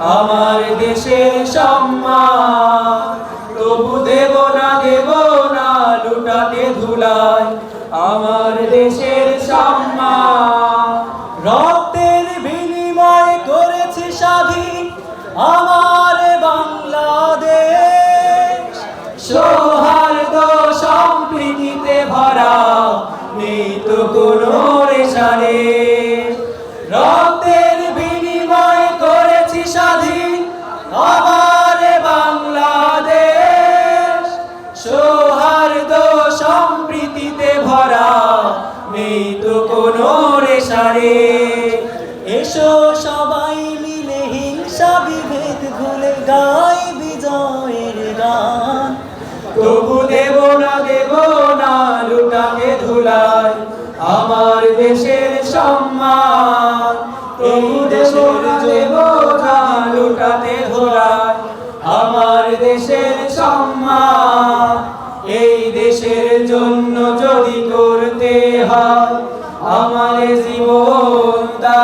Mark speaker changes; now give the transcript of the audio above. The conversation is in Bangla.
Speaker 1: আমার দেশের সম্মান। তবু দেব না দেব না, লুটাতে ধুলাই। আমার দেশের সম্মান। রক্তের বিনিময় করেছি স্বাধীন আমার বাংলাদেশ। সৌহার্দ সম্প্রীতিতে ভরা নেই তো কোনো স্বাধীন এসো সবাই মিলে হিংসা বিভেদ ভুলে গাই বিজয়ের গান। তবু দেব না দেব না, লুটাকে ধুলাই আমার দেশের সম্মান। তবু না, দেব দেশের সম্মান এই দেশের জন্য যদি করতে হয় আমার জীবন দা